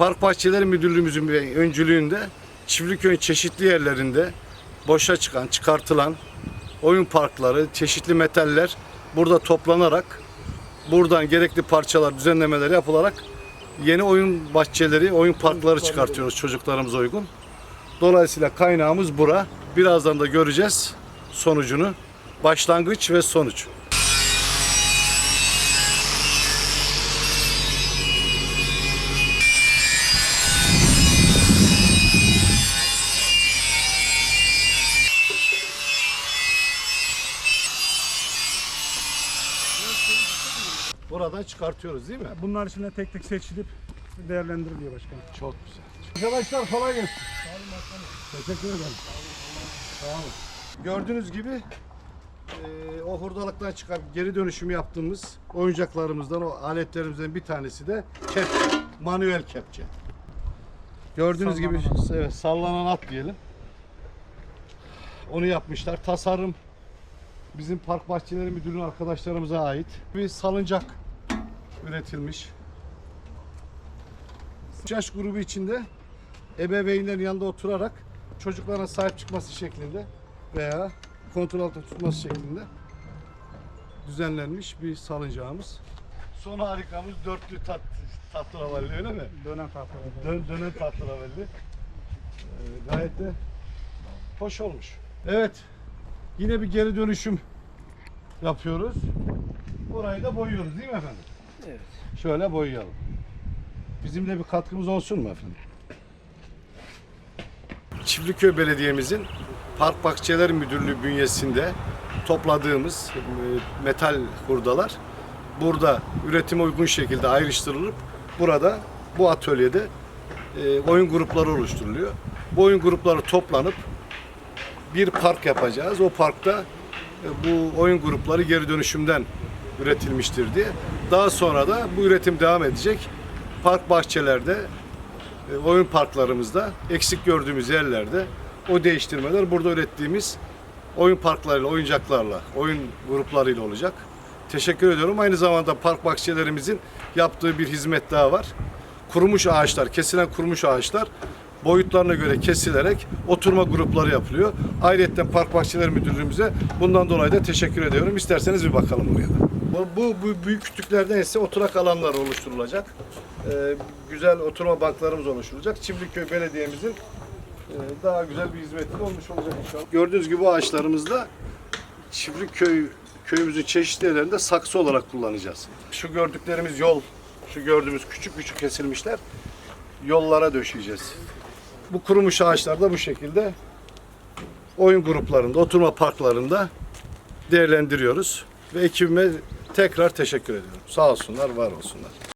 Park Bahçeleri Müdürlüğümüzün öncülüğünde Çiftliköy'ün çeşitli yerlerinde boşa çıkan, çıkartılan oyun parkları, çeşitli metaller burada toplanarak buradan gerekli parçalar, düzenlemeler yapılarak yeni oyun bahçeleri, oyun parkları çıkartıyoruz çocuklarımıza uygun. Dolayısıyla kaynağımız bura. Birazdan da göreceğiz sonucunu. Başlangıç ve sonuç. Buradan çıkartıyoruz değil mi? Bunlar içinde tek tek seçilip değerlendiriliyor başkanım. Çok güzel. Arkadaşlar kolay gelsin. Teşekkür ederim. Sağ olun. Gördüğünüz gibi eee, o hurdalıktan çıkan geri dönüşümü yaptığımız oyuncaklarımızdan, o aletlerimizden bir tanesi de kepçe. Manuel kepçe. Gördüğünüz gibi evet, sallanan at diyelim. Onu yapmışlar. Tasarım bizim Park Bahçeleri Müdürlüğü arkadaşlarımıza ait. Bir salıncak üretilmiş. Yaş grubu içinde ebeveynlerin yanında oturarak çocuklarına sahip çıkması şeklinde veya kontrol altında tutması şeklinde düzenlenmiş bir salıncağımız. Son harikamız dörtlü tat, tatravalli öyle mi? Dönem tahtaları. Dön, dönen tatravalli. Ee, gayet de hoş olmuş. Evet. Yine bir geri dönüşüm yapıyoruz. Burayı da boyuyoruz değil mi efendim? Evet. Şöyle boyayalım. Bizim de bir katkımız olsun mu efendim? Çiftliköy Belediye'mizin Park Bahçeler Müdürlüğü bünyesinde topladığımız e, metal hurdalar burada üretime uygun şekilde ayrıştırılıp burada bu atölyede e, oyun grupları oluşturuluyor. Bu oyun grupları toplanıp bir park yapacağız. O parkta e, bu oyun grupları geri dönüşümden üretilmiştir diye. Daha sonra da bu üretim devam edecek. Park bahçelerde, e, oyun parklarımızda eksik gördüğümüz yerlerde o değiştirmeler burada ürettiğimiz oyun parklarıyla, oyuncaklarla, oyun gruplarıyla olacak. Teşekkür ediyorum. Aynı zamanda park bahçelerimizin yaptığı bir hizmet daha var. Kurumuş ağaçlar, kesilen kurumuş ağaçlar boyutlarına göre kesilerek oturma grupları yapılıyor. Ayrıca Park Bahçeleri Müdürlüğümüze bundan dolayı da teşekkür ediyorum. İsterseniz bir bakalım buraya da. Bu, bu, bu büyük kütüklerden ise oturak alanlar oluşturulacak. Ee, güzel oturma banklarımız oluşturulacak. Çiftlikköy Belediye'mizin e, daha güzel bir hizmeti olmuş olacak inşallah. Gördüğünüz gibi bu ağaçlarımızda Çiftlikköy köyümüzün çeşitli yerlerinde saksı olarak kullanacağız. Şu gördüklerimiz yol, şu gördüğümüz küçük küçük kesilmişler yollara döşeyeceğiz. Bu kurumuş ağaçlar da bu şekilde oyun gruplarında, oturma parklarında değerlendiriyoruz. Ve ekibime tekrar teşekkür ediyorum. Sağ olsunlar, var olsunlar.